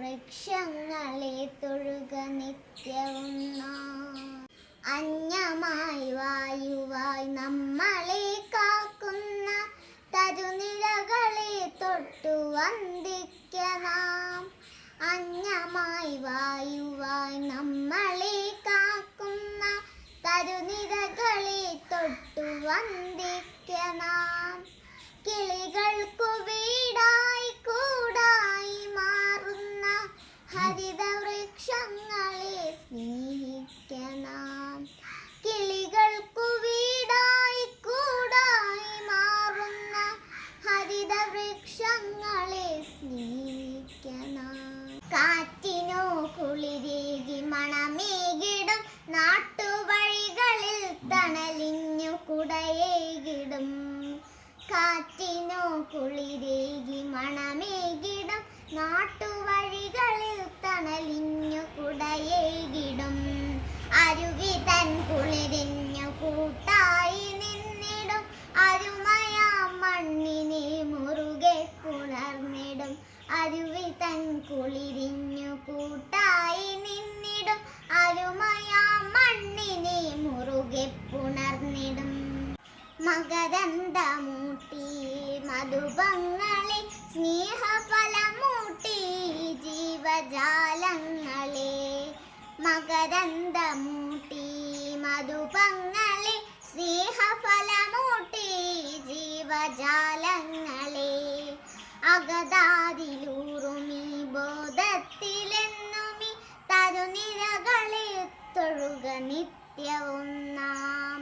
വൃക്ഷങ്ങളെ തൊഴുക നിത്യവും അന്യമായി വായുവായി നമ്മളെ കാക്കുന്ന തരുനിരകളെ തൊട്ടു വന്ദിക്കണം അന്യമായി വായുവായി നമ്മളെ കാക്കുന്ന തരുനിരകളെ തൊട്ടു വന്ദിക്കണം കിളികൾക്കു വീടായി നാട്ടുവഴികളിൽ തണലിഞ്ഞു കുടയേകിടും. കാറ്റിനോ കുളിരേകി മണമേകിടും. നാട്ടുവഴികളിൽ തണലിഞ്ഞു കുടയേകിടും. അരുവി തൻ കുളിരിഞ്ഞു കൂട്ടായി നിന്നിടും. അരുമയാ മണ്ണിനെ മുറുകെ പുണർന്നിടും. അരുവി തൻ കുളിരിഞ്ഞു കൂട്ടായി നിന്നിടും. അരുമയാ മകരന്തമൂട്ടി മധുപങ്ങളെ സ്നേഹഫലമൂട്ടി ജീവജാലങ്ങളെ മകരന്തമൂട്ടി മധുപങ്ങളെ സ്നേഹഫലമൂട്ടി ജീവജാലങ്ങളെ അകതാരിലൂറുമി ബോധത്തിലെന്നുമി തരുനിരകളെ തൊഴുക നിത്യവും നാം.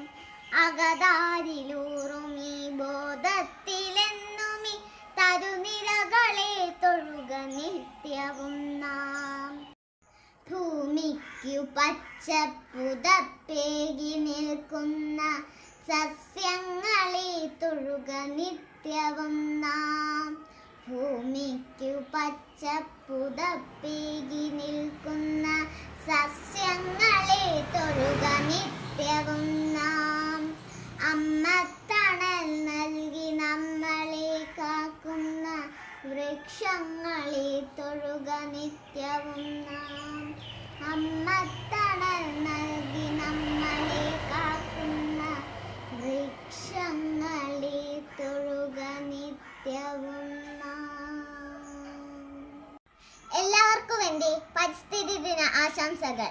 അകതാരിലൂറുമി നിത്യവും നാം. ഭൂമിക്കു പച്ചപ്പുതപ്പേകി നിൽക്കുന്ന സസ്യങ്ങളെ തൊഴുക നിത്യവും നാം. ഭൂമിക്കു പച്ചപ്പുതപ്പേകി നിൽക്കുന്ന നിത്യവും നാം അമ്മത്തണൽ നൽകി നമ്മളെ കാക്കുന്ന വൃക്ഷങ്ങളെ തൊഴുക നിത്യവും നാം. എല്ലാവർക്കും എന്റെ പരിസ്ഥിതി ദിന ആശംസകൾ.